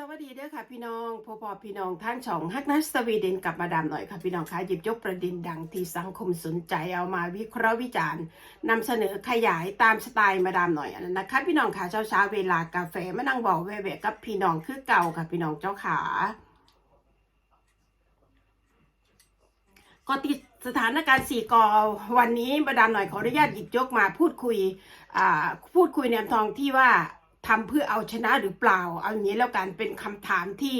สวัสดีเด้อค่ะพี่น้องพอพอพี่น้องท่านช่องฮักนัสสวีเดนกลับมาดามหน่อยค่ะพี่น้องคะหยิบยกประเด็นดังที่สังคมสนใจเอามาวิเคราะห์วิจารณ์นำเสนอขยายตามสไตล์มาดามหน่อยอันะคะพี่น้องค่ะเช้าเช้าๆเวลากาแฟมานั่งบอกแวะกับพี่น้องคือเก่าค่ะพี่น้องเจ้าขาก็ติดสถานการณ์สี่กอวันนี้มาดามหน่อยขออนุญาตหยิบยกมาพูดคุยอ่าพูดคุยแนวทางที่ว่า ทำเพื่อเอาชนะหรือเปล่า เอาอย่างนี้แล้วกันเป็นคำถามที่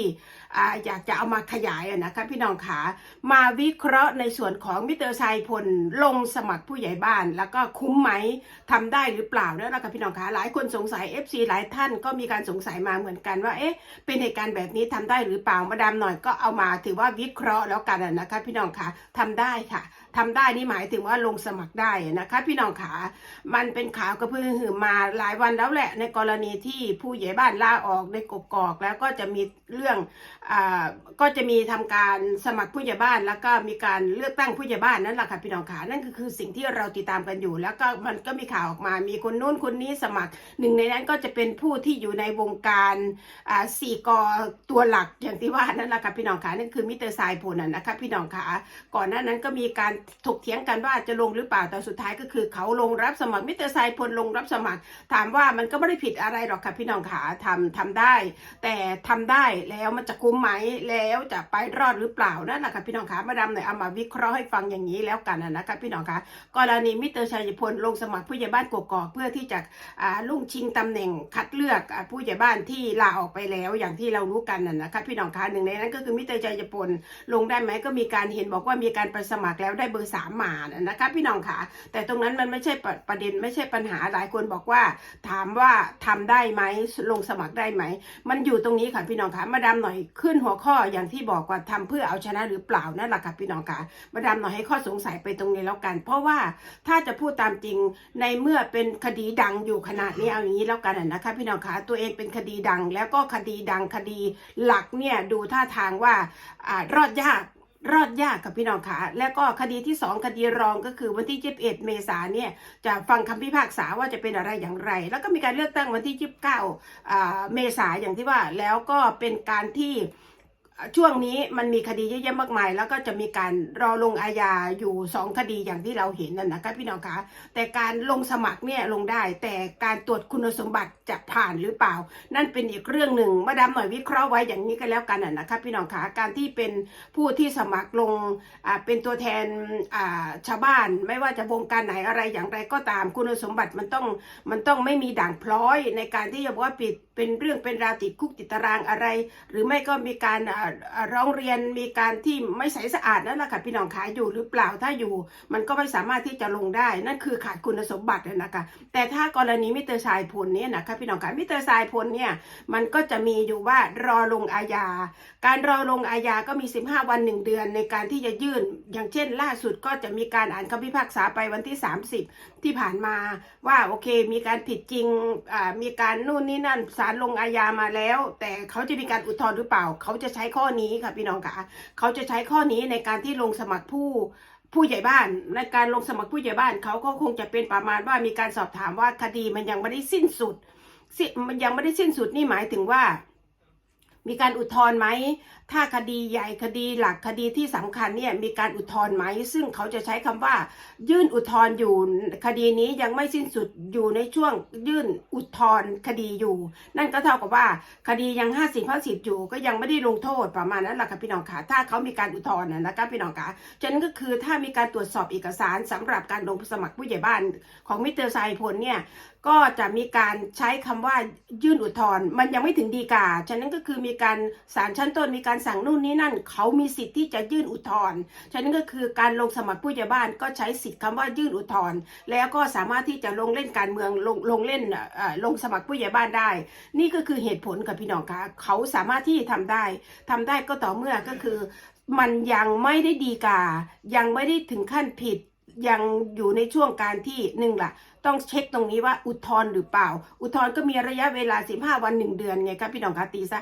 อยากจะเอามาขยายนะคะพี่น้องขามาวิเคราะห์ในส่วนของมิสเตอร์ชัยพลลงสมัครผู้ใหญ่บ้าน แล้วก็คุ้มไหมทำได้หรือเปล่าเนี่ยนะคะพี่น้องขาหลายคนสงสัย FC หลายท่านก็มีการสงสัยมาเหมือนกันว่าเอ๊ะเป็นเหตุการณ์แบบนี้ทำได้หรือเปล่ามาดามหน่อยก็เอามาถือว่าวิเคราะห์แล้วกันนะคะพี่น้องขาทำได้ค่ะ ทำได้นี่หมายถึงว่าลงสมัครได้นะคะ พี่น้องขา มันเป็นข่าวกระพือหือมาหลายวันแล้วแหละ ในกรณีที่ผู้ใหญ่บ้านลาออกในกกอก แล้วก็จะมีเรื่องอ่าก็จะมีทำการสมัครผู้ใหญ่บ้าน แล้วก็มีการเลือกตั้งผู้ใหญ่บ้านนั่นแหละค่ะพี่น้องขา นั่นก็คือสิ่งที่เราติดตามกันอยู่ แล้วก็มันก็มีข่าวออกมา มีคนโน้นคนนี้สมัคร หนึ่งในนั้นก็จะเป็นผู้ที่อยู่ในวงการอ่าสี่กอตัวหลักอย่างที่ว่านั่นแหละค่ะพี่น้องขา นั่นคือมิสเตอร์ทรายพลน่ะนะคะพี่น้องขา ก่อนหน้านั้นก็มีการถกเถียงกันว่าจะลงหรือเปล่าแต่สุดท้ายก็คือเขาลงรับสมัครมิเตอร์ไซพลลงรับสมัคร ถามว่ามันก็ไม่ได้ผิดอะไรหรอกค่ะพี่น้องขาทำทำได้ แต่ทำได้แล้วมันจะคุ้มไหมแล้วจะไปรอดหรือเปล่านั่นแหละค่ะพี่น้องขามาดามหน่อยเอามาวิเคราะห์ให้ฟังอย่างนี้แล้วกันนะนะคะพี่น้องคะกรณีมิเตอร์ชัยพลลงสมัครผู้ใหญ่บ้านกกอกเพื่อที่จะลุ่งชิงตำแหน่งคัดเลือกผู้ใหญ่บ้านที่ลาออกไปแล้วอย่างที่เรารู้กันน่ะนะคะพี่น้องคะหนึ่งในนั้นก็คือมิเตอร์ชัยพลลงได้ไหมก็มีการเห็นบอกว่ามีการไปสมัครแล้วได้เบอร์สามมานะนะคะพี่น้องค่ะ แต่ตรงนั้นมันไม่ใช่ประประเด็นไม่ใช่ปัญหาหลายคนบอกว่า ถามว่าทำได้ไหมลงสมัครได้ไหม มันอยู่ตรงนี้ค่ะพี่น้องค่ะมาดามหน่อยขึ้นหัวข้ออย่างที่บอกว่าทำเพื่อเอาชนะหรือเปล่านั่นแหละค่ะพี่น้องค่ะมาดามหน่อยให้ข้อสงสัยไปตรงนี้แล้วกัน เพราะว่าถ้าจะพูดตามจริงในเมื่อเป็นคดีดังอยู่ขนาดนี้เอาอย่างนี้แล้วกันนะคะพี่น้องค่ะตัวเองเป็นคดีดังแล้วก็คดีดังคดีหลักเนี่ยดูท่าทางว่าอ่ารอดยาก รอดยากกับพี่น้องค่ะ แล้วก็คดีที่ 2 คดีรองก็คือวันที่ 21 เมษายนเนี่ยจะฟังคำพิพากษาว่าจะเป็นอะไรอย่างไร แล้วก็มีการเลือกตั้งวันที่ 29 เมษายนอย่างที่ว่าแล้วก็เป็นการที่ ช่วงนี้มันมีคดีเยอะแยะมากมาย แล้วก็จะมีการรอลงอาญาอยู่2คดีอย่างที่เราเห็นนั่นนะคะพี่น้องคะแต่การลงสมัครเนี่ยลงได้ แต่การตรวจคุณสมบัติจะผ่านหรือเปล่า นั่นเป็นอีกเรื่องหนึ่งมาดามหน่อยวิเคราะห์ไว้อย่างนี้ก็แล้วกันน่ะนะคะพี่น้องคะการที่เป็นผู้ที่สมัครลงเป็นตัวแทนชาวบ้าน ไม่ว่าจะวงการไหนอะไรอย่างไรก็ตามคุณสมบัติมันต้องมันต้องไม่มีด่างพร้อยในการที่จะบอกว่าปิดเป็นเรื่องเป็นราวติดคุกติดตารางอะไร หรือไม่ก็มีการร้องเรียนมีการที่ไม่ใสสะอาดนั่นแหละค่ะพี่น้องคะอยู่หรือเปล่าถ้าอยู่ มันก็ไม่สามารถที่จะลงได้ นั่นคือขาดคุณสมบัตินะคะแต่ถ้ากรณีมิสเตอร์ชายพลเนี่ยนะคะพี่น้องคะมิสเตอร์ชายพลเนี่ยมันก็จะมีอยู่ว่ารอลงอาญา การรอลงอาญาก็มี 15 วัน 1 เดือนในการที่จะยื่น อย่างเช่น ล่าสุดก็จะมีการอ่านคำพิพากษาไปวันที่ 30 ที่ผ่านมาว่าโอเค มีการผิดจริงมีการนู่นนี่นั่นศาลลงอาญามาแล้ว แต่เขาจะมีการอุทธรณ์หรือเปล่า เขาจะใช้ข้อข้อนี้ค่ะพี่น้องค่ะเขาจะใช้ข้อนี้ในการที่ลงสมัครผู้ผู้ใหญ่บ้านในการลงสมัครผู้ใหญ่บ้านเขาก็คงจะเป็นประมาณว่ามีการสอบถามว่าคดีมันยังไม่ได้สิ้นสุดสิมันยังไม่ได้สิ้นสุดนี่หมายถึงว่า มีการอุทธรณ์ไหม ถ้าคดีใหญ่คดีหลักคดีที่สำคัญเนี่ยมีการอุทธรณ์ไหม ซึ่งเขาจะใช้คำว่า ยื่นอุทธรณ์อยู่ คดีนี้ยังไม่สิ้นสุดอยู่ในช่วงยื่นอุทธรณ์คดีอยู่ นั่นก็เท่ากับว่าคดียังห้าสิบห้าสิบอยู่ก็ยังไม่ได้ลงโทษประมาณนั้นแหละค่ะพี่น้องค่ะถ้าเขามีการอุทธรณ์นะคะพี่น้องค่ะฉะนั้นก็คือถ้ามีการตรวจสอบเอกสารสำหรับการลงสมัครผู้ใหญ่บ้านของมิสเตอร์ไซพลเนี่ยก็จะมีการใช้คำว่ายื่นอุทธรณ์มันยังไม่ถึงดีกาฉะนั้นก็คือมีการศาลชั้นต้นมีการสั่งนู่นนี่นั่น เขามีสิทธิ์ที่จะยื่นอุทธรณ์ฉะนั้นก็คือการลงสมัครผู้ใหญ่บ้านก็ใช้สิทธิ์คำว่ายื่นอุทธรณ์แล้วก็สามารถที่จะลงเล่นการเมืองลงลงเล่นลงสมัครผู้ใหญ่บ้านได้ นี่ก็คือเหตุผลกับพี่น้องคะเขาสามารถที่ทำได้ทำได้ก็ต่อเมื่อก็คือ มันยังไม่ได้ดีกา ยังไม่ได้ถึงขั้นผิดยังอยู่ในช่วงการที่หนึ่งล่ะ ต้องเช็คตรงนี้ว่าอุทธรณ์หรือเปล่า อุทธรณ์ก็มีระยะเวลา 15 วัน 1 เดือนไงครับพี่น้องคะตีซะ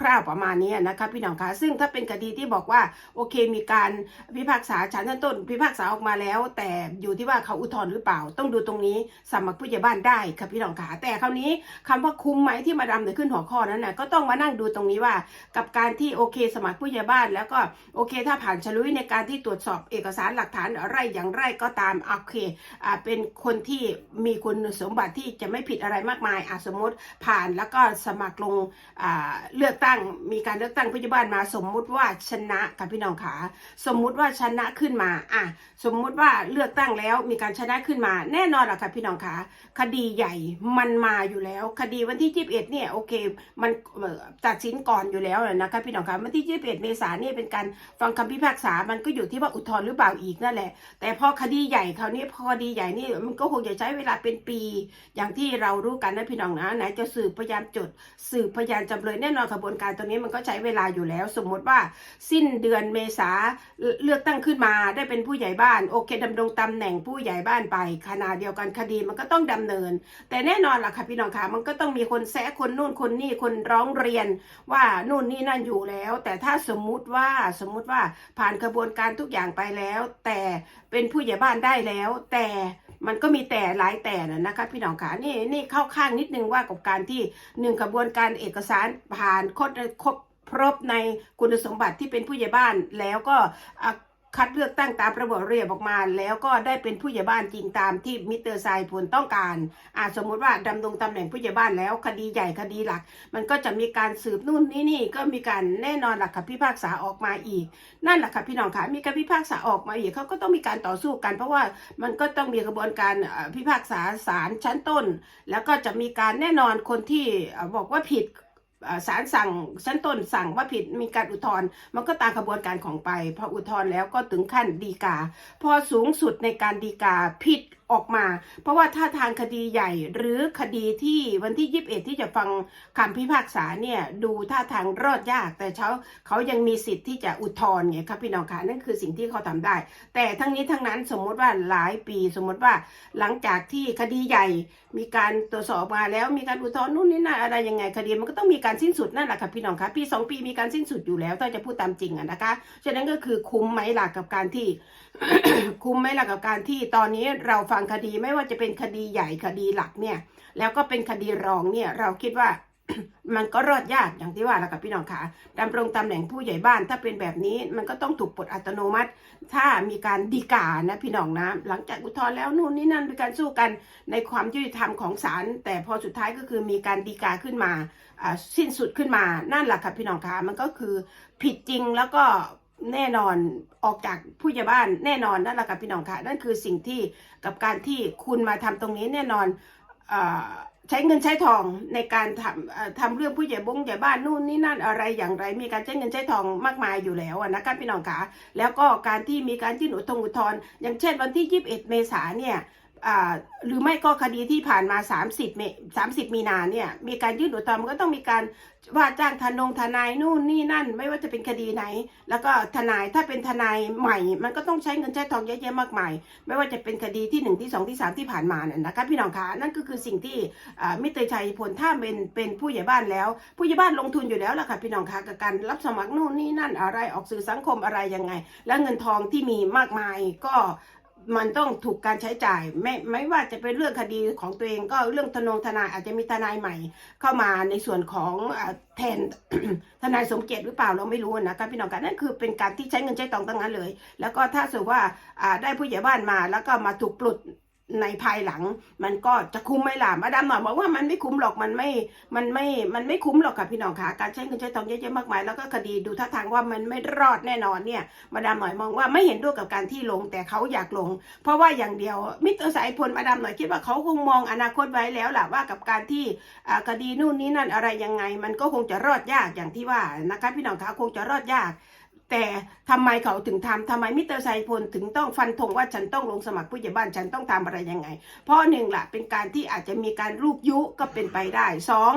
คร่าวๆประมาณนี้นะครับพี่น้องคะซึ่งถ้าเป็นคดีที่บอกว่าโอเคมีการพิพากษาชั้นต้น พิพากษาออกมาแล้ว แต่อยู่ที่ว่าเขาอุทธรณ์หรือเปล่า ต้องดูตรงนี้สมัครผู้ใหญ่บ้านได้ครับพี่น้องคะแต่คราวนี้คำว่าคุ้มไหมที่มาดำเนินขึ้นหัวข้อนั้นนะก็ต้องมานั่งดูตรงนี้ว่า กับการที่โอเค สมัครผู้ใหญ่บ้าน แล้วก็โอเค ถ้าผ่านฉลุยในการที่ตรวจสอบเอกสารหลักฐานอะไรอย่างไรก็ตามโอเคอ่าเป็นคนที่มีคุณสมบัติที่จะไม่ผิดอะไรมากมายอะสมมติผ่านแล้วก็สมัครลงเลือกตั้งมีการเลือกตั้งผู้ใหญ่บ้านมา สมมุติว่าชนะกับพี่น้องขาสมมุติว่าชนะขึ้นมาอะสมมุติว่าเลือกตั้งแล้วมีการชนะขึ้นมา แน่นอนหละค่ะพี่น้องขาคดีใหญ่มันมาอยู่แล้ว คดีวันที่ 21เนี่ยโอเคมันตัดสินก่อนอยู่แล้วนะคะพี่น้องคะวันที่ 21 เมษายนเนี่ยเป็นการฟังคำพิพากษา มันก็อยู่ที่ว่าอุทธรณ์หรือเปล่าอีกนั่นแหละ แต่พอคดีใหญ่คราวนี้พอคดีใหญ่นี่มันก็คงจะช้เวลาเป็นปี อย่างที่เรารู้กันนะพี่น้องนะไหนจะสืบพยานจด สืบพยานจำเลยแน่นอนกระบวนการตรงนี้มันก็ใช้เวลาอยู่แล้ว สมมติว่าสิ้นเดือนเมษาเลือกตั้งขึ้นมาได้เป็นผู้ใหญ่บ้าน โอเคดำรงตำแหน่งผู้ใหญ่บ้านไปขณะเดียวกันคดีมันก็ต้องดำเนิน แต่แน่นอนล่ะค่ะพี่น้องคะมันก็ต้องมีคนแซะคนนู่นคนนี่คนร้องเรียนว่านู่นนี่นั่นอยู่แล้ว แต่ถ้าสมมุติว่าสมมุติว่าผ่านกระบวนการทุกอย่างไปแล้ว แต่เป็นผู้ใหญ่บ้านได้แล้ว แต่ มันก็มีแต่หลายแต่นะคะพี่น้องคะนี่นี่เข้าข้างนิดนึงว่ากับการที่หนึ่งกระบวนการเอกสารผ่านครบครบครบในคุณสมบัติที่เป็นผู้ใหญ่บ้านแล้วก็ คัดเลือกตั้งตามระบบเรียบออกมา แล้วก็ได้เป็นผู้ใหญ่บ้านจริงตามที่มิสเตอร์ไซผลต้องการอ่าสมมุติว่าดำรงตำแหน่งผู้ใหญ่บ้านแล้ว คดีใหญ่คดีหลัก มันก็จะมีการสืบนู่นนี่นี่ก็มีการแน่นอนหลักค่ะพิพากษาออกมาอีก นั่นแหละค่ะพี่น้องค่ะมีการพิพากษาออกมาอีกเขาก็ต้องมีการต่อสู้กัน เพราะว่ามันก็ต้องมีกระบวนการพิพากษาศาลชั้นต้น แล้วก็จะมีการแน่นอนคนที่บอกว่าผิด ศาลสั่งชั้นต้นสั่งว่าผิดมีการอุทธรณ์มันก็ตามกระบวนการของไปพออุทธรณ์แล้วก็ถึงขั้นดีกา พอสูงสุดในการดีกาผิดออกมา เพราะว่าถ้าทางคดีใหญ่หรือคดีที่วันที่ 21 ที่จะฟังคำพิพากษาเนี่ยดูท่าทางรอดยาก แต่เขาเขายังมีสิทธิ์ที่จะอุทธรณ์ไงครับพี่น้องคะนั่นคือสิ่งที่เขาทำได้ แต่ทั้งนี้ทั้งนั้นสมมติว่าหลายปีสมมติว่าหลังจากที่คดีใหญ่มีการตรวจสอบมาแล้วมีการอุทธรณ์นู่นนี่นั่นอะไรยังไงคดีมันก็ต้องมีการสิ้นสุดนั่นแหละค่ะพี่น้องคะปีสองปีมีการสิ้นสุดอยู่แล้วถ้าจะพูดตามจริงอะนะคะฉะนั้นก็คือคุ้มไหมล่ะกับการที่ คุ้มไหมล่ะกับการที่ตอนนี้เราฟังคดีไม่ว่าจะเป็นคดีใหญ่คดีหลักเนี่ย แล้วก็เป็นคดีรองเนี่ยเราคิดว่ามันก็รอดยากอย่างที่ว่าแล้วกับพี่น้องค่ะดำรงตำแหน่งผู้ใหญ่บ้านถ้าเป็นแบบนี้มันก็ต้องถูกปลดอัตโนมัติ ถ้ามีการดีกานะพี่น้องนะหลังจากอุทธรณ์แล้วนู่นนี่นั่นมีการสู้กันในความยุติธรรมของศาลแต่พอสุดท้ายก็คือมีการดีกาขึ้นมาอ่าสิ้นสุดขึ้นมานั่นแหละค่ะพี่น้องค่ะมันก็คือผิดจริงแล้วก็ แน่นอนออกจากผู้ใหญ่บ้านแน่นอนนั่นแหละค่ะพี่น้องค่ะนั่นคือสิ่งที่กับการที่คุณมาทำตรงนี้แน่นอนอใช้เงินใช้ทองในการทำทำเรื่องผู้ใหญ่บงใหญ่บ้านนู่นนี่นั่นอะไรอย่างไร มีการใช้เงินใช้ทองมากมายอยู่แล้วนะคะพี่น้องคะแล้วก็การที่มีการยื่นอุทธรณ์อุทธรณ์อย่างเช่นวันที่ 21 เมษาเนี่ย หรือไม่ก็คดีที่ผ่านมา 30เม30 มีนาเนี่ยมีการยื่นอุทธรณ์มันก็ต้องมีการว่าจ้างทนงทนายนู่นนี่นั่น ไม่ว่าจะเป็นคดีไหน แล้วก็ทนายถ้าเป็นทนายใหม่ มันก็ต้องใช้เงินใช้ทองเยอะแยะมากมาย ไม่ว่าจะเป็นคดีที่หนึ่งที่สองที่สามที่ผ่านมาเนี่ยนะคะพี่น้องคะนั่นก็คือสิ่งที่มิตรชัยพลถ้าเป็นเป็นผู้ใหญ่บ้านแล้ว ผู้ใหญ่บ้านลงทุนอยู่แล้วล่ะค่ะพี่น้องคะกับการรับสมัครนู่นนี่นั่นอะไรออกสื่อสังคมอะไรยังไง และเงินทองที่มีมากมายก็ มันต้องถูกการใช้จ่าย ไม่ไม่ว่าจะเป็นเรื่องคดีของตัวเองก็เรื่องทนงทนายอาจจะมีทนายใหม่ เข้ามาในส่วนของแทนทนายสมเกียรติหรือเปล่าเราไม่รู้นะคะพี่น้องกันั่นคือเป็นการที่ใช้เงินใช้ตองตั้งนั้นเลย แล้วก็ถ้าสมมติว่าได้ผู้ใหญ่บ้านมาแล้วก็มาถูกปลด ในภายหลัง มันก็จะคุ้มไหมล่ะมาดามหน่อยบอกว่ามันไม่คุ้มหรอกมันไม่มันไม่มันไม่คุ้มหรอกค่ะพี่น้องค่ะการใช้เงินใช้ทองเยอะๆมากมายแล้วก็คดีดูท่าทางว่ามันไม่รอดแน่นอนเนี่ยมาดามหน่อยมองว่าไม่เห็นด้วยกับการที่ลงแต่เขาอยากลง เพราะว่าอย่างเดียวมิตรสายพลมาดามหน่อยคิดว่าเขาคงมองอนาคตไว้แล้วล่ะว่ากับการที่อ่าคดีนู่นนี่นั่นอะไรยังไง มันก็คงจะรอดยากอย่างที่ว่านะคะพี่น้องคะคงจะรอดยาก แต่ทำไมเขาถึงทำทำไมมิเตอร์ไซพลถึงต้องฟันธงว่าฉันต้องลงสมัครผู้ใหญ่บ้านฉันต้องทำอะไรยังไง เพราะหนึ่งละเป็นการที่อาจจะมีการลูกยุก็เป็นไปได้สอง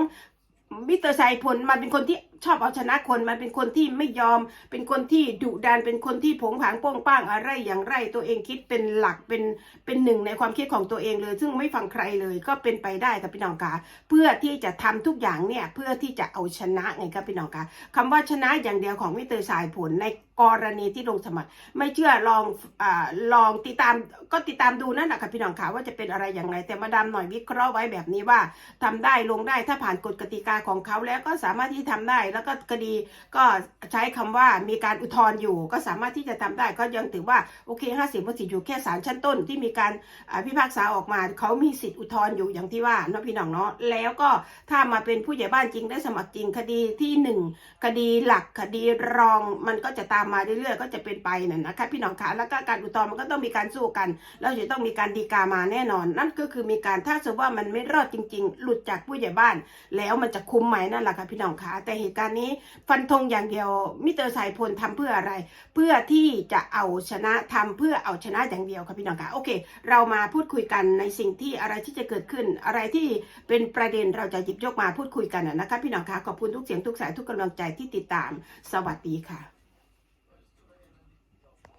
มิเตอร์ไซพลมันเป็นคนที่ชอบเอาชนะคนมันเป็นคนที่ไม่ยอม เป็นคนที่ดุดันเป็นคนที่ผงผางโป้งป้างอะไรอย่างไร ตัวเองคิดเป็นหลักเป็นเป็นหนึ่งในความคิดของตัวเองเลย ซึ่งไม่ฟังใครเลยก็เป็นไปได้กับพี่น้องกาเพื่อที่จะทำทุกอย่างเนี่ยเพื่อที่จะเอาชนะไงครับพี่น้องกาคำว่าชนะอย่างเดียวของมิเตอร์สายผลในกรณีที่ลงสมัคร ไม่เชื่อลองอาลองติดตามก็ติดตามดูนั่นแหละค่ะพี่น้องขาว่าจะเป็นอะไรอย่างไรแต่มาดามหน่อยวิเคราะห์ไว้แบบนี้ว่าทำได้ลงได้ถ้าผ่านกฎกติกาของเขาแล้วก็สามารถที่ทำได้แล้วก็คดีก็ใช้คำว่ามีการอุทธรณ์อยู่ ก็สามารถที่จะทำได้ก็ยังถือว่าโอเคห้าสิบสิอยู่แค่ศาลชั้นต้นที่มีการพิพากษาออกมาเขามีสิทธิ์อุทธรณ์อยู่อย่างที่ว่าเนาะพี่น้องเนาะแล้วก็ถ้ามาเป็นผู้ใหญ่บ้านจริงได้สมัครจริงคดีที่หนึ่งคดีหลักคดีรองมันก็จะตามมาเรื่อยๆก็จะเป็นไปน่นนะคะพี่น้องคะแล้วก็การอุทธรณ์มันก็ต้องมีการสู้กันแล้วจะต้องมีการดีกามาแน่นอน นั่นก็คือมีการถ้าสมมติว่ามันไม่รอดจริง ๆ หลุดจากผู้ใหญ่บ้าน แล้วมันจะคุ้มไหมนั่นแหละค่ะพี่น้องคะแต่เหตุการณ์นี้ ฟันธงอย่างเดียว มิเตอร์สายพลทำเพื่ออะไร เพื่อที่จะเอาชนะทำเพื่อเอาชนะอย่างเดียวค่ะพี่น้องคะโอเค เรามาพูดคุยกันในสิ่งที่อะไรที่จะเกิดขึ้น อะไรที่เป็นประเด็นเราจะหยิบยกมาพูดคุยกันนะคะพี่น้องคะขอบคุณทุกเสียงทุกสายทุกกำลังใจที่ติดตาม สวัสดีค่ะ